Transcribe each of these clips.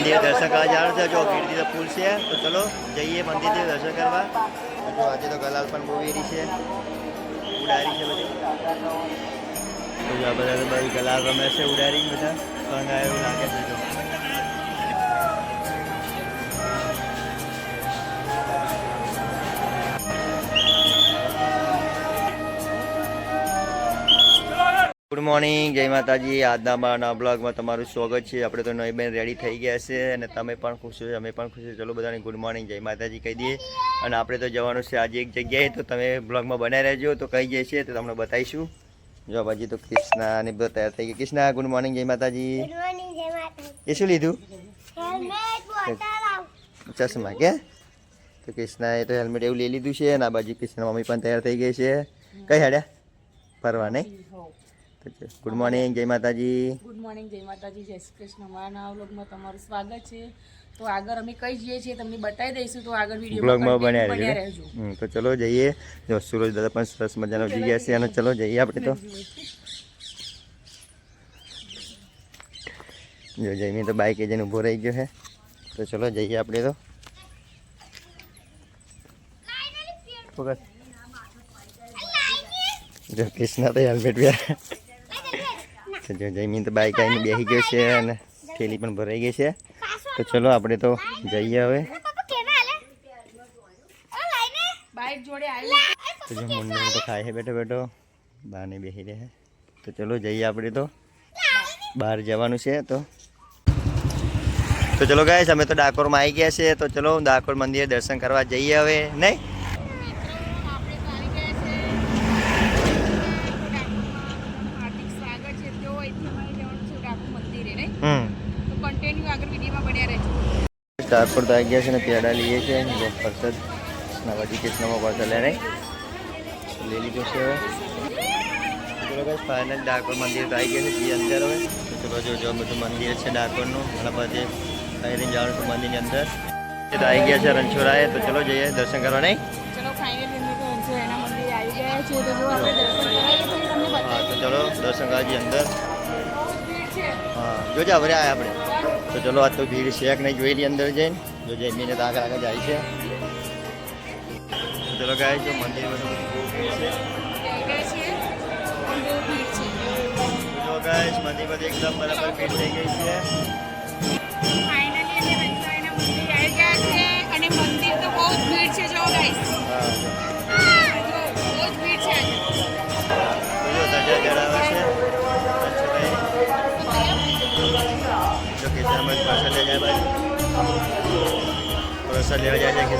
મંદિર દર્શન કરવા જવાનું છે જો ગીરડી પુલ છે. તો ચલો, જઈએ મંદિરથી દર્શન કરવા. જો આજે તો ગલાલ પણ બહુ એરી છે. ઉડારી છે બધી. તો બધા બધી ગલાલ રમે છે ઉડારી બધા. કંગ એવું લાગે છે ગુડ મોર્નિંગ જય માતાજી. આજના મારા બ્લોગમાં તમારું સ્વાગત છે. આપણે તો નવી બેન રેડી થઈ ગયા છે અને તમે પણ ખુશ છો અમે પણ ખુશ છો. ચલો બધાને ગુડ મોર્નિંગ જય માતાજી કહી દઈએ. અને આપણે તો જવાનું છે આજે એક જગ્યાએ તો તમે બ્લોગમાં બનાવી રહેજો. તો કઈ જઈએ છીએ તો તમને બતાવીશું. જો બાજી તો કૃષ્ણા ને બધા તૈયાર થઈ ગયા કૃષ્ણા ગુડ મોર્નિંગ જય માતાજી. એ શું લીધું? ચશ્મા કે તો કૃષ્ણાએ તો હેલ્મેટ એવું લઈ લીધું છે અને આ બાજુ કૃષ્ણ મમ્મી પણ તૈયાર થઈ ગઈ છે. કઈ હાડ્યા? ફરવા નહીં? ગુડ મોર્નિંગ જય માતાજી. ગુડ મોર્નિંગ જય માતાજી. જય શ્રી કૃષ્ણ. અમારા નવા વ્લોગમાં તમારું સ્વાગત છે. તો આગળ અમે કઈ જઈએ છીએ તમને બતાવી દઈશું. તો આગળ વીડિયો બન્યા રહેજો. હમ, તો ચલો જઈએ. જો સુરજ દાદા પણ સરસ મજાનો ઉઠી ગયા છે. અને ચલો જઈએ આપણે તો. જો જઈમી તો બાઈક જઈને ઊભો રહી ગયો છે. તો ચલો જઈએ આપણે તો. ફોકસ. જો કૃષ્ણ તો હેલ્મેટ પહેરે તો જો જઈમી તો બાઈક આવીને બેસી ગયો છે અને થેલી પણ ભરાઈ ગઈ છે. તો ચલો આપણે તો જઈએ હવે. તો જો મુન્નું તો ખાય છે બેઠો બેઠો. બહારને બેસી રહે તો ચલો જઈએ આપણે તો. બહાર જવાનું છે તો. તો ચલો ગાઈસ અમે તો ડાકોરમાં આવી ગયા છીએ તો ચલો ડાકોર મંદિરે દર્શન કરવા જઈએ હવે. નહીં આપણે તો આવી ગયા છે હાર્દિક સ્વાગત છે તો અહીંથી અમારે જવાનું છે ડાકોર મંદિરે નહીં હમ તો કન્ટિન્યુ આગળ વિડીયોમાં બન્યા રહેજો. ડાકોર તો આવી ગયા છે ને પેડા લઈએ છીએ પરસદ નવાજી કૃષ્ણમાં પરસદ લે નહીં લઈ લીધો છે હવે. ફાઇનલ ડાકોર મંદિર તો આવી ગયા છે જે અંદર હવે. તો ચલો જો જો બધું મંદિર છે ડાકોરનું ઘણા બધે અહીં જવાનું છે મંદિરની અંદર. એ તો આવી ગયા છે રણછોડાએ તો ચલો જઈએ દર્શન કરવા નહીં? ચલો ફાઇનલી અમે તો અંજો એના મંદિરે આવી ગયા છીએ તો જો આપણે દર્શન કરાવીએ તો તમને હા તો ચલો દર્શન કરવા જઈએ અંદર. જોજે ભર્યા આપણે. તો ચલો આ તો ભીડ છે કે નહીં જોઈ લઈએ અંદર જઈને. જો જમીને તો આગળ આગળ જાય છે. ચલો ગાય જો મંદિર બધું ગાય મંદિર બધી એકદમ બરાબર ભીડ થઈ ગઈ છે. પ્રસાદ લઈ જાય બાજુ પ્રસાદ લેવા જાય છે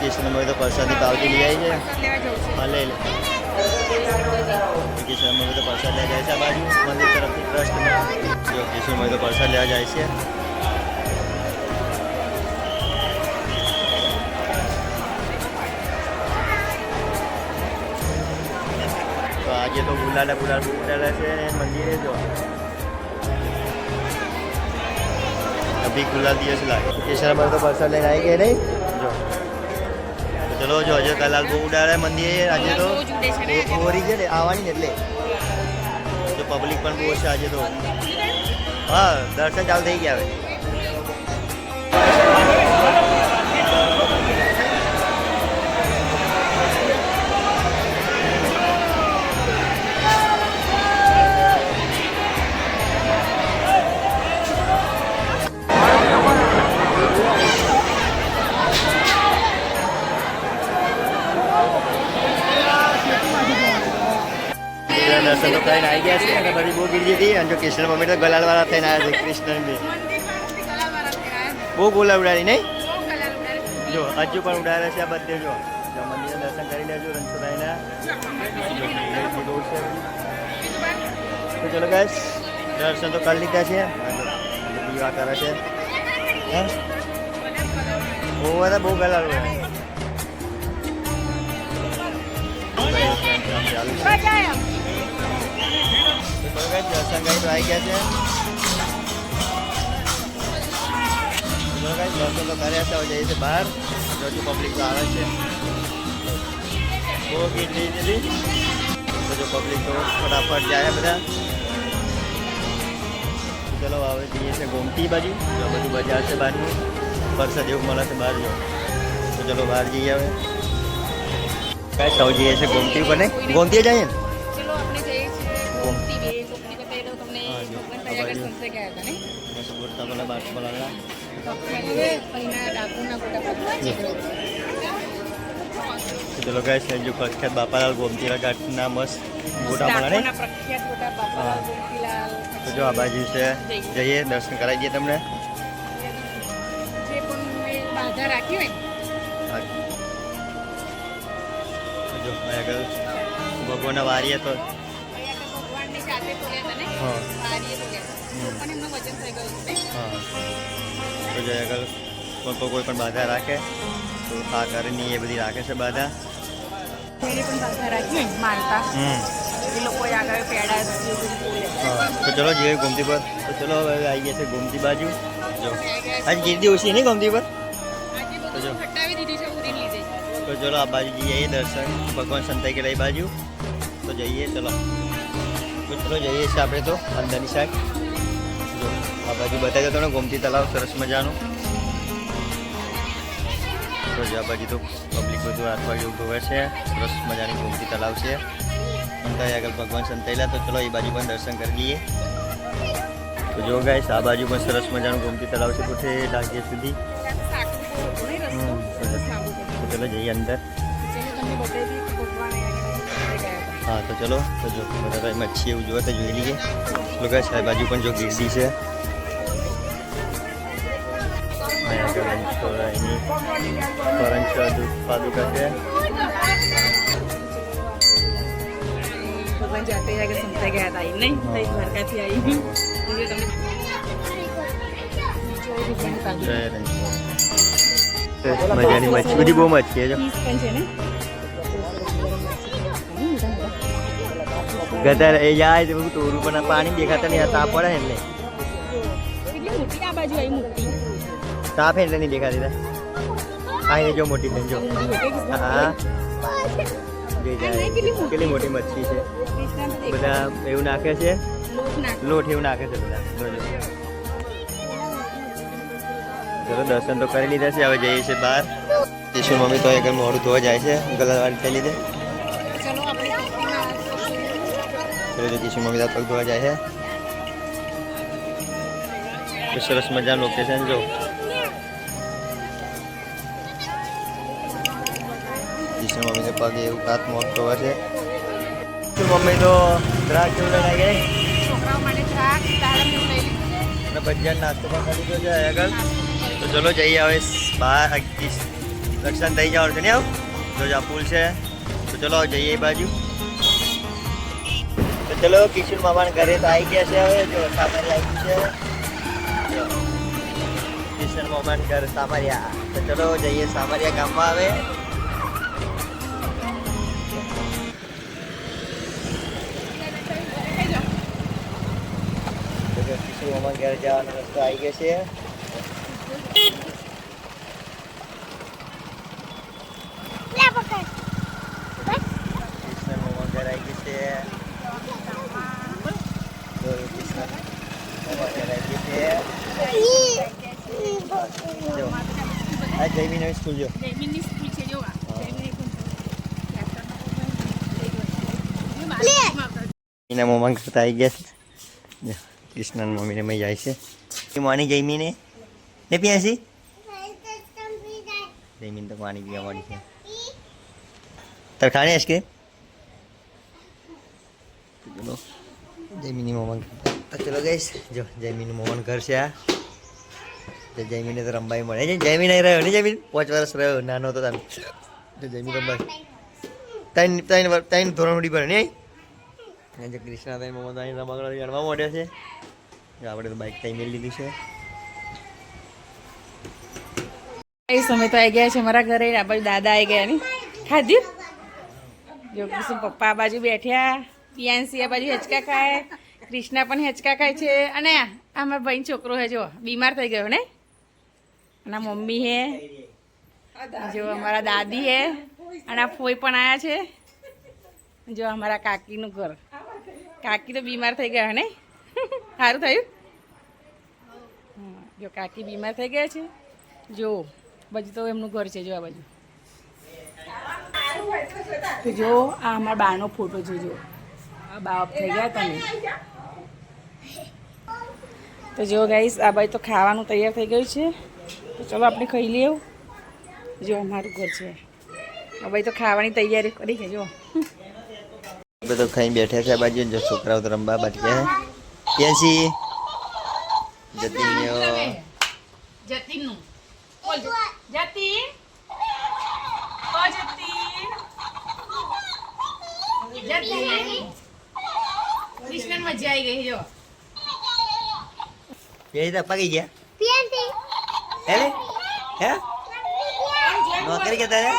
કિશનમાં જો તો પ્રસાદની પાવતી લઈ આવી છે પ્રસાદ લે કિશનમાં તો પ્રસાદ લેવા જાય છે આ બાજુ. મંદિર તરફથી ટ્રસ્ટમાં જો તો પ્રસાદ લેવા જાય છે. તો આજે તો ગુલાલે ગુલાલ ઉડાડે છે મંદિરે જો. અભી ગુલાલ દિવસ લાગે. કિશનમાં તો પ્રસાદ લઈને આવી ગયા નહીં? ચલો જો અજય કલાલ બહુ ઉડાડે મંદિરે આજે તો તો. ઓરી છે ને આવવાની ને એટલે. જો પબ્લિક પણ બહુ છે આજે તો. હા દર્શન ચાલુ થઈ ગયા હવે. હતી અને જો કૃષ્ણ મમ્મી તો ગલાલવાળા થઈને આવ્યા છે કૃષ્ણ બી મંદિરમાં ગલાવાળા થયા બહુ ગોલા ઉડાડી, નહીં. જો, હજુ પણ ઉડાડે છે આ બધે, જો. મંદિરના દર્શન કરી લેજો રણછોડાઈના તો ચલો ગાઈસ દર્શન તો કરી લીધા છે. વિવાહ કરે છે. બહુ બધા, બહુ ગલા ઉડાડે ચાલુ છે? આવી ગયા છે છે જઈએ છીએ બહાર. હજુ પબ્લિક તો આવે છે. બહુ ભીડ જો પબ્લિક તો ફટાફટ જાય બધા. ચલો, હવે જઈએ છીએ ગોમતી બાજુ. જો બધું બજાર છે બહારનું. વરસાદ એવું મળે છે બહાર, જો. તો ચલો બહાર જઈએ હવે. કાંઈ સૌ જઈએ છીએ ગોમતી ઉપર ને? ગોમતી જઈએ? ને ગયા હતા ને બસ બાર ડાકોરના પાડવા ચલો ગાઈસ જો પ્રખ્યાત બાપાલાલ ગોમતીરા ઘાટના મસ્ત ગોટા મળે ને પ્રખ્યાત ફોટા બાપાલાલ ગોમતીલાલ તો જો આ બાજુ છે. જઈએ. દર્શન કરાવી દઈએ તમને. જે પણ બાધા રાખી હોય જો આગળ ભગવાનના વારીએ તો ભગવાનની હા. વારીએ. પણ એમનું વજન થઈ ગયું હા. તો જો આગળ કોઈ પણ કોઈ પણ બાધા રાખે તો આ કરની એ બધી રાખે છે બાધા. પણ બાધા રાખી માનતા. હમ. એ લોકો આગળ પેડા જેવું બધું તોડે હા. તો ચલો જઈએ ગોમતી પર. તો ચલો હવે આવી ગયા છે ગોમતી બાજુ. જો. આજ ગીરદી ઓછી નહીં ગોમતી પર? તો જો. તો ચલો આ બાજુ જઈએ દર્શન. ભગવાન સંતાઈ કે લઈ બાજુ. તો જઈએ ચલો. તો ચલો જઈએ છીએ આપણે તો અંદરની સાઈડ. આ બાજુ બતાવી દો તમને ગોમતી તલાવ સરસ મજાનું. તો આ બાજુ તો પબ્લિક બધું આસપાસ જેવું ધોવે છે સરસ મજાની ગોમતી તલાવ છે. સંતાઈ આગળ ભગવાન સંતાયેલા તો ચલો એ બાજુ પણ દર્શન કરી લઈએ. તો જો ગાઈશ આ બાજુ પણ સરસ મજાનું ગોમતી તલાવ છે પૂછે છે સુધી. તો ચલો જઈએ અંદર. હા તો ચલો તો જો બધા મચ્છી એવું જોવા તો જોઈ લઈએ. લોકો સાહેબ બાજુ પણ જો ગીરદી છે. પાદુકા છે ભગવાન જાતે આગળ સંતાઈ ગયા હતા નહીં તઈ દ્વારકાથી આવી. એટલે તમે જોઈ ભગવાનની પાદુકા. જય રણછોડ. સરસ મજાની મચ્છી બધી બહુ મચ્છી છે ને? ગદર એ જાય છે બધું તોરું પણ પાણી દેખાતા નહીં તાપ પડે ને એટલે. તાપ એટલે નહીં દેખાતી. આ એ જો મોટી બેન જો. હા. કેટલી મોટી? મચ્છી છે. બધા એવું નાખે છે? લોટ એવું નાખે છે બધા. ચલો દર્શન તો કરી લીધા છે હવે જઈએ છીએ બહાર. કિશોર મમ્મી તો એક મોડું ધોવા જાય છે ગલવાડી થઈ લીધે ચલો આપણે જો કિશોર મમ્મી પગ ધોવા જાય છે. સરસ મજાનું લોકેશન જો. કિશોર મમ્મીને પગ એવું હાથ મોટ ધોવા છે. મમ્મી તો દ્રાક્ષ જેવું લઈને ગઈ છોકરાઓ માટે છે અને ભજીયા નાસ્તો પણ કરી દીધો છે આગળ. તો ચલો જઈએ હવે બાર દર્શન થઈ જવાનું છે ને આવું? જો આ પુલ છે. તો ચલો જઈએ એ બાજુ. તો ચલો, કિશોર મામાને ઘરે તો આવી ગયા છે હવે જો સામારી આવી છે. કિશોર મામાને ઘર સામરિયા તો ચલો, જઈએ સામરિયા ગામમાં આવે કિશોર મામાના ઘરે જવાનો રસ્તો આવી ગયો છે લે પકડ કૃષ્ણ મામા ઘર આવી ગયું છે જો કૃષ્ણ મામા ઘર આવી ગયું ઈ ઈ પકડ. છે જો આ જયમીન સ્કૂલ જો જયમીનની સ્કૂલ છે જો એના મમ્મા કરતા આવી ગયા છે જો, મમ્મીને મય જાય છે એ માની જયમીને ને પ્યાસી જયમીન તો પાણી પીવા મળી છે તાર ખાને આઈસ્ક્રીમ ચલો જયમીની મમ્મા તો ચલો ગઈશ જો જયમીનું મમ્માનું ઘર છે આ તો જયમીને તો રંબાઈ મળે. છે જયમીન અહીં રહ્યો ને જયમીન પાંચ વર્ષ રહ્યો, નાનો તો તાર. તો જયમીન રંબાઈ ત્રણ ત્રણ ત્રણ ધોરણ ઉડી પડે નહીં જે કૃષ્ણા તાઈ મમ્મા તો અહીં રમકડા રણવા માંડ્યા છે. જો આપણે તો બાઇક ત્યાં મેળ લીધી છે. સમય તો આવી ગયા છે મારા ઘરે. આ બાજુ દાદા આવી ગયા ને. ખાધી જો કૃષ્ણ પપ્પા આ બાજુ બેઠ્યા. પિયાંસી આ બાજુ હેચકા ખાય. કૃષ્ણા પણ હેચકા ખાય છે. અને આ મારા ભાઈ છોકરો હે જો બીમાર થઈ ગયો, ને? અને મમ્મી હે, જો અમારા દાદી હે, અને આ ફોઈ પણ આવ્યા છે. જો અમારા કાકીનું ઘર. કાકી તો બીમાર થઈ ગયા ને? સારું થયું? જો કાકી બીમાર થઈ ગયા છે. જો બાજુ તો એમનું ઘર છે, જો આ બાજુ. તો જો, આ અમારા બાનો ફોટો છે, જો. આ બાપ થઈ ગયા તમે. તો જો ગાઈસ આ બાજુ તો ખાવાનું તૈયાર થઈ ગયું છે. તો ચલો આપણે ખાઈ લઈએ જો અમારું ઘર છે. હવે તો ખાવાની તૈયારી કરી છે જો. બધો ખાઈ બેઠા છે આ બાજુ જો છોકરાઓ તો રમવા બાટક્યા છે. કેસી જતીન્યો જતીનનું. બોલ જતીન? ઓ જતીન. જતીન? કૃષ્ણ મજા આવી ગઈ જો. એ તો પગી ગયા. હે રે? હે? નોકરી કે તારે?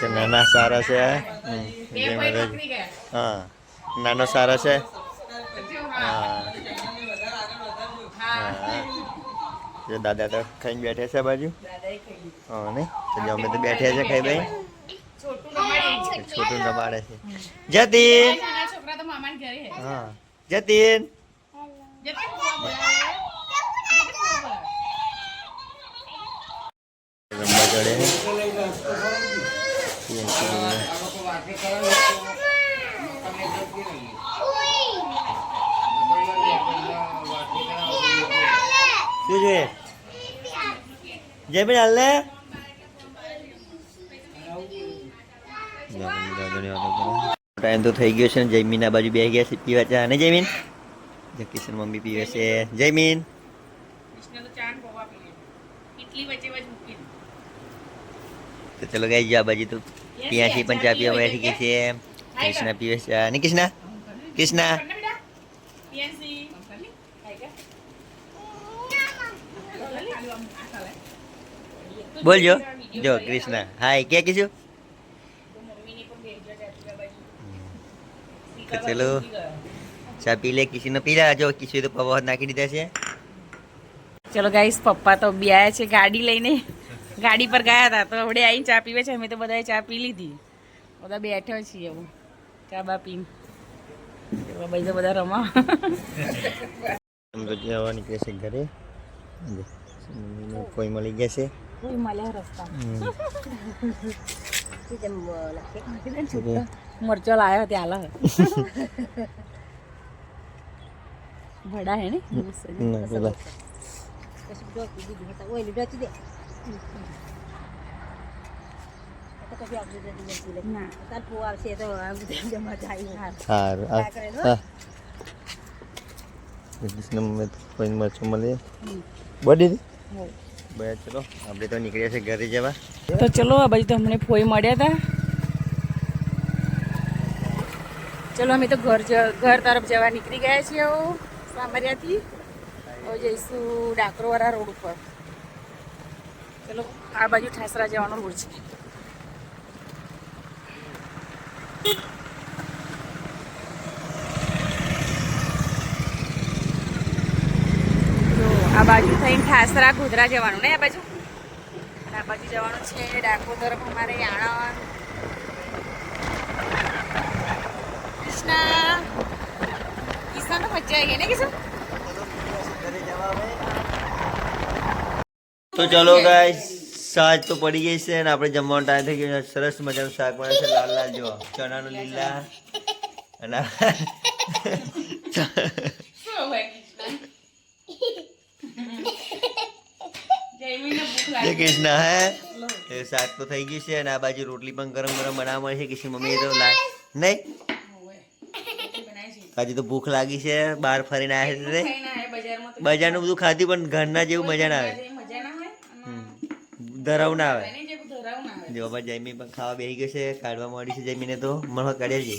તો નાના સારા છે હા? નાનો સારો છે? જો હા. દાદા તો ખાઈને બેઠે છે બાજુ? હા ને? તો જો અમે તો બેઠે છે ખાઈ ભાઈ? છોટું રમાડી રમાડે છે. જતી! છોકરા તો મામા ઘરે હે. હા જતીન જતીન ફોન બોલાવે. જતીન ફોન બોલાવે. રમવા ચડે PNC બોલે. શું જોઈએ જયમીન હાલ ને ટાઈમ તો થઈ ગયો છે ને જયમીન આ બાજુ બેસી ગયા છે પીવા ચા. ને જયમીન? જકિશન કિશન મમ્મી પીવે છે. જયમીન? તો ચલો ગઈ જા બાજુ તો ત્યાંથી પણ ચા પીવા બેઠી ગઈ છે. કૃષ્ણા પીવે છે. ને કૃષ્ણા? કૃષ્ણા. બોલજો જો. કૃષ્ણા. હાય કે કીધું? તો ચલો ચા પી લે કિસી પી લે જો કિસી તો પવા નાખી દીધા છે ચલો ગાઈસ પપ્પા તો બ્યા છે ગાડી લઈને ગાડી પર ગયા હતા તો હવે આવીને ચા પીવે છે અમે તો બધાએ ચા પી લીધી બધા બેઠો છીએ હું ચા બા પીને એવા ભાઈ તો બધા રમા તો જવા નીકળે છે ઘરે કોઈ મળી ગયા છે કોઈ મળ્યા રસ્તા. મરચો લાયો ત્યાં લા ભડા હે ને? ના પેલા ના. સારું આ હા. કૃષ્ણ મમ્મી તો કોઈ મરચું મળે. બડી હો. બે ચલો આપણે તો નીકળ્યા છે ઘરે જવા. તો ચલો આ બાજુ તો અમને ફોઈ મળ્યા હતા. ચલો, અમે તો ઘર ઘર તરફ જવા નીકળી ગયા છીએ સામરિયાથી. હવે જઈશું ડાકરોવાળા રોડ ઉપર. ચલો, આ બાજુ ઠાસરા જવાનો રોડ છે. આ બાજુ થઈને ઠાસરા ગોધરા જવાનું, ને આ બાજુ? આ બાજુ જવાનું છે ડાકોર તરફ અમારે આણંદ. કૃષ્ણ. મજા આવી ગઈ ને કિશન તો ચલો ગાઈસ સાજ તો પડી ગઈ છે ને આપણે જમવાનો ટાઈમ થઈ ગયો છે. સરસ મજાનું શાક બને છે લાલ લાલ જો ચણાનું લીલા અને જય કૃષ્ણ હે? એ શાક તો થઈ ગયું છે અને આ બાજુ રોટલી પણ ગરમ ગરમ બનાવવા મળે છે. કિશન મમ્મી તો લા નહીં? હજી તો ભૂખ લાગી છે બહાર ફરીને આવ્યા છે બજારનું બધું ખાધું પણ ઘરના જેવું મજા ના આવે. હમ. ધરાવ ના આવે. જો બાબા જયમી પણ ખાવા બેસી ગયો છે કાઢવા મળી છે જયમીને તો. મને કાઢ્યા છે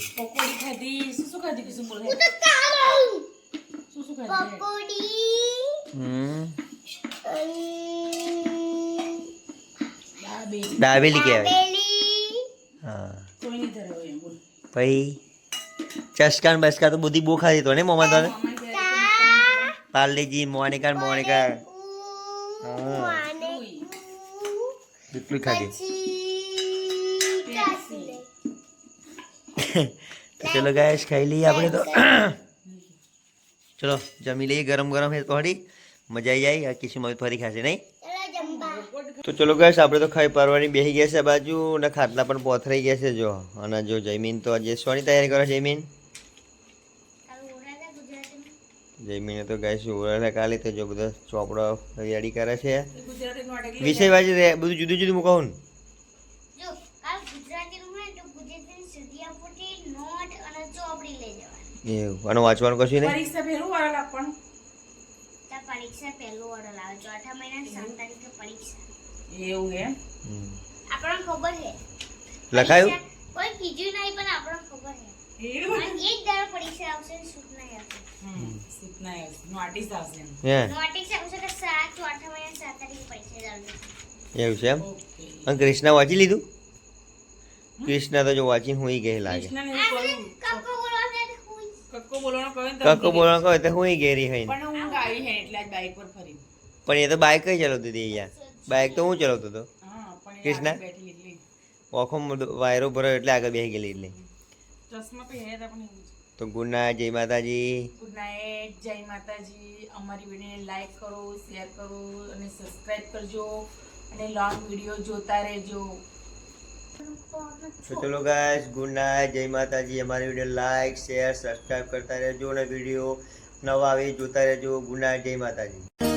દાબેલી કહેવાય. હા. કોઈ નહીં ધરાવે પછી? ચસકાન બસકા તો બધી બહુ ખાધી તો ને મોમાં તો ઘરે પાર્લેજી મોનિકા મોનિકા. હું. હા ખાધી. તો ચલો ગાયસ ખાઈ લઈએ આપણે તો. ચલો જમી લઈએ ગરમ ગરમ હે પહોળી મજા આવી જાય આ કિસી મમ્મી ફરી ખાશે નહીં? તો ચલો ગાયસ આપણે તો ખાઈ પરવાની બેસી ગયા છે બાજુ અને ખાટલા પણ પોથરાઈ ગયા છે જો. અને જો જયમીન તો આજે સોની તૈયારી કરો જયમીન તારું ઓળખાતા ગુજરાતીમાં? તો તો ગાઈસ ઉભરા કાલે તો જો બધા ચોપડો તૈયારી કરે છે. વિષય વાંચી રે- બધું જુદું જુદું મૂકવું જો કાલ ગુજરાતીનું હોય ને તો ગુજરાતીની સૂર્યાપુટી, નોટ અને ચોપડી લઈ જવાની. એવું અને વાંચવાનું કશું નહીં? પરીક્ષા પહેલું વાળા પણ. પરીક્ષા પહેલું ઓર્ડર આવે ચોથા મહિના સાત તારીખે પરીક્ષા. એવું હે આપણને ખબર છે. લખાયું? કોઈ કીધું નહીં પણ આપણને ખબર છે. એવું? છે એમ? કૃષ્ણા વાંચી લીધું? કૃષ્ણ તો જો વાંચીને હું ગઈ લાગે કક્કો બોલવાને કહો તો હુંય ગેરી હોય પણ હું ગાડી હે એટલે આજ બાઈક પર ફરી પણ એ તો બાઇક કઈ ચલાવતી હતી યાર બાઇક તો હું ચલાવતો હતો. કૃષ્ણ? ઓખો વાયરો ભરો એટલે આગળ બેસી ગયેલી એટલે. ચશ્મા પહેર્યા હતા પણ એવું તો ગુડ નાઇટ જય માતાજી. ગુડ નાઇટ જય માતાજી. અમારી વિડીયોને લાઈક કરો શેર કરો અને સબસ્ક્રાઈબ કરજો અને લોંગ વીડિયો જોતા રહેજો. તો ચલો ગાઈસ ગુડ નાઇટ જય માતાજી. અમારી વીડિયો લાઈક શેર સબસ્ક્રાઇબ કરતા રહેજો અને વીડિયો નવા આવી જોતા રહેજો. ગુડ નાઇટ જય માતાજી.